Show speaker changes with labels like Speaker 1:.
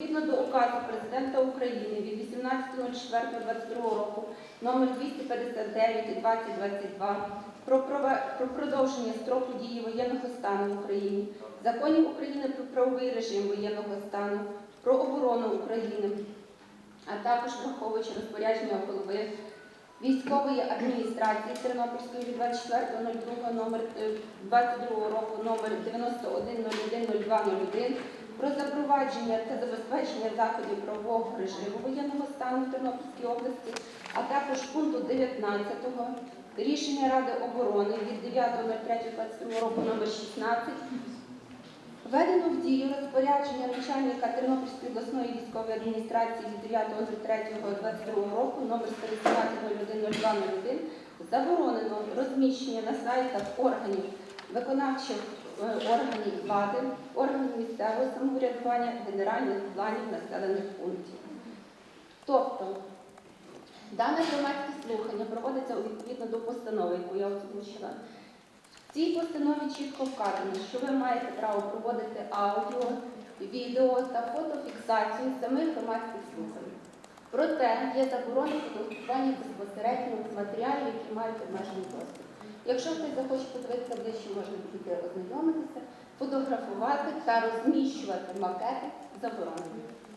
Speaker 1: Відповідно до указу президента України від 18.04.22 року номер 259 і 2022 про, про продовження строку дії воєнного стану в Україні, законів України про правовий режим воєнного стану, про оборону України, а також враховуючи розпорядження голови військової адміністрації Тернопільської від 24.02 номер е, 22 року номер 91010201 про запровадження та забезпечення заходів правового режиму воєнного стану в Тернопільській області, а також пункту 19 рішення Ради оборони від 9.03.22 року номер 16 Введено в дію розпорядження начальника Тернопільської обласної військової адміністрації від 9.03.22 року номер 118.01.02.01 заборонено розміщення на сайтах органів виконавчих е, органів влади, органів місцевого самоврядування, генеральних планів населених пунктів. Тобто, дане громадське слухання проводиться відповідно до постанови, яку я озвучила. В цій постанові чітко вказано, що ви маєте право проводити аудіо, відео та фотофіксацію самих громадських слухань. Проте є заборона фотографування безпосередньо матеріалів, які мають обмежений доступ. Якщо хтось захоче подивитися ближче, можна буде ознайомитися, фотографувати та розміщувати макети заборонено.